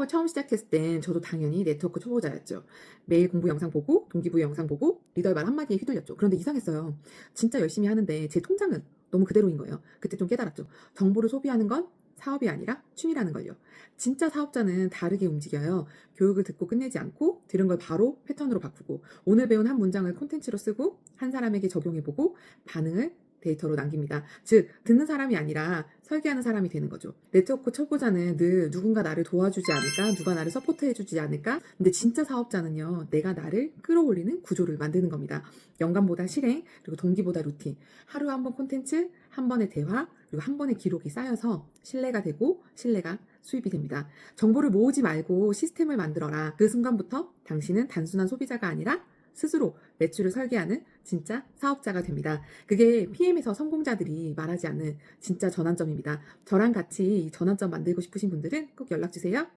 사업을 처음 시작했을 땐 저도 당연히 네트워크 초보자였죠. 매일 공부 영상 보고 동기부여 영상 보고 리더의 말 한마디에 휘둘렸죠. 그런데 이상했어요. 진짜 열심히 하는데 제 통장은 너무 그대로인 거예요. 그때 좀 깨달았죠. 정보를 소비하는 건 사업이 아니라 취미라는 걸요. 진짜 사업자는 다르게 움직여요. 교육을 듣고 끝내지 않고 들은 걸 바로 패턴으로 바꾸고 오늘 배운 한 문장을 콘텐츠로 쓰고 한 사람에게 적용해보고 반응을 데이터로 남깁니다. 즉 듣는 사람이 아니라 설계하는 사람이 되는 거죠. 네트워크 초보자는 늘 누군가 나를 도와주지 않을까, 누가 나를 서포트해주지 않을까. 근데 진짜 사업자는요, 내가 나를 끌어올리는 구조를 만드는 겁니다. 영감보다 실행, 그리고 동기보다 루틴. 하루 한 번 콘텐츠, 한 번의 대화, 그리고 한 번의 기록이 쌓여서 신뢰가 되고 신뢰가 수입이 됩니다. 정보를 모으지 말고 시스템을 만들어라. 그 순간부터 당신은 단순한 소비자가 아니라 스스로 매출을 설계하는 진짜 사업자가 됩니다. 그게 PM에서 성공자들이 말하지 않는 진짜 전환점입니다. 저랑 같이 이 전환점 만들고 싶으신 분들은 꼭 연락 주세요.